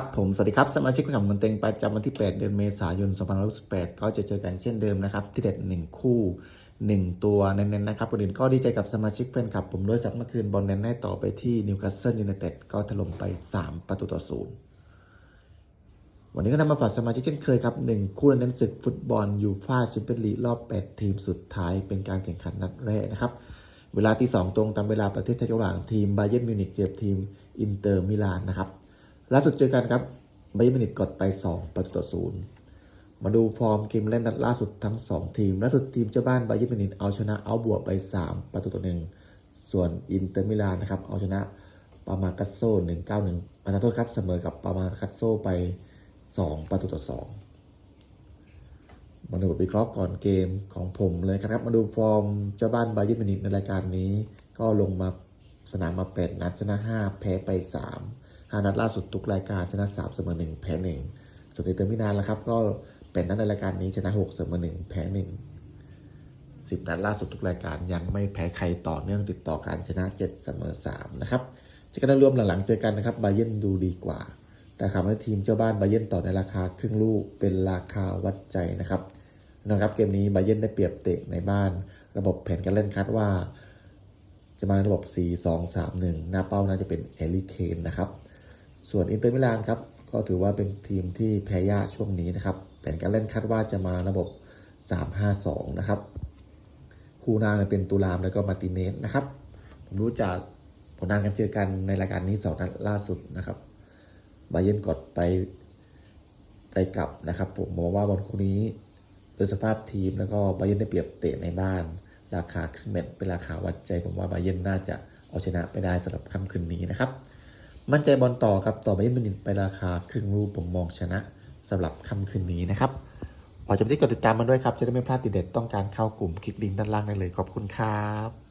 ครับผมสวัสดีครับสมาชิกของมันเต็งประจำวันที่ 8 เดือนเมษายน2568ก็จะเจอกันเช่นเดิมนะครับ ที่เด็ด 1 คู่ 1 ตัวเน้นๆนะครับคนอื่นก็ดีใจกับสมาชิกแฟนคลับ ผมด้วยสักเมื่อคืนบอลเน้นให้ต่อไปที่นิวคาสเซิลยูไนเต็ดก็ถล่มไป 3 ประตูต่อศูนย์วันนี้ก็นำมาฝากสมาชิกเช่นเคยครับ 1 คู่เน้นศึกฟุตบอลยูฟ่าแชมเปี้ยนลีกรอบ 8 ทีมสุดท้ายเป็นการแข่งขันนัดแรกนะครับเวลาที่2ตรงตามเวลาประเทศไทยระหว่างทีมบาเยิร์นมิวนิกเจอทีมอินเตอร์มิลานนะครับ ล่าสุดเจอกันครับบายิมินิกกดไป 2 ประตูต่อศูนย์มาดูฟอร์มเกมเล่นนัดล่าสุดทั้ง 2 ทีมล่าสุดทีมเจ้าบ้านบายิมินิกเอาชนะเอาบวกไป 3 ประตูต่อหนึ่งส่วนอินเตอร์มิลานนะครับเอาชนะปามากัสโซ191มาโทษครับเสมอกับปามากัสโซไป 2 ประตูต่อ2มาดูบทวิเคราะห์ก่อนเกมของผมเลยครับ มาดูฟอร์มเจ้าบ้านบาเยิร์นมิวนิกในรายการนี้ ก็ลงมาสนามมาแปดนัดชนะ 5 แพ้ไป 3 5 นัดล่าสุดทุกรายการชนะ3เสมอ1แพ้1ส่วนในเตอร์มินานแล้วครับ ก็เป็นนัดในรายการนี้ชนะ6เสมอ1แพ้1 10 นัดล่าสุดทุกรายการยังไม่แพ้ใครต่อเนื่องติดต่อการชนะ 7 เสมอ3นะครับจะกันรวมหลังๆเจอกันนะครับบาเยิร์นดูดีกว่าราคาให้ทีมเจ้าบ้านบาเยิร์นต่อในราคาครึ่งลูกเป็นราคาวัดใจนะครับนะครับเกมนี้บาเยิร์นได้เปรียบเตะในบ้าน ระบบแผนการเล่นคาดว่า จะมาในระบบ 4 2 3 1 หน้าเป้าน่าจะเป็นเอลิเคนนะครับ ส่วนอินเตอร์มิลานครับก็ถือว่าเป็นทีมที่แพ้ยากช่วงนี้นะครับแผนการเล่นคาดว่าจะมาระบบ 3 5 2 นะครับคู่หน้าเป็นตูรามแล้วก็มาติเนสนะครับ ผมรู้จากผลงานการเจอกันในรายการนี้สองนัดล่าสุดนะครับบาเยร์นกดไปไปกลับนะครับ ผมมองว่าบอลคู่นี้โดยสภาพทีมแล้วก็บาเยร์นได้เปรียบเตะในบ้าน ราคาครึ่งเม็ดเป็นราคาวัดใจ ผมว่าบาเยนน่าจะเอาชนะไปได้สำหรับค่ำคืนนี้นะครับ มั่นใจบอลต่อครับต่อไปเยร์นมิวนิกไปราคาครึ่งรูปผมมองชนะสำหรับค่ำคืนนี้นะครับขอจำที่กดติดตามมาด้วยครับ จะได้ไม่พลาดติดเด็ดต้องการเข้ากลุ่มคลิกลิงก์ด้านล่างได้เลยขอบคุณครับ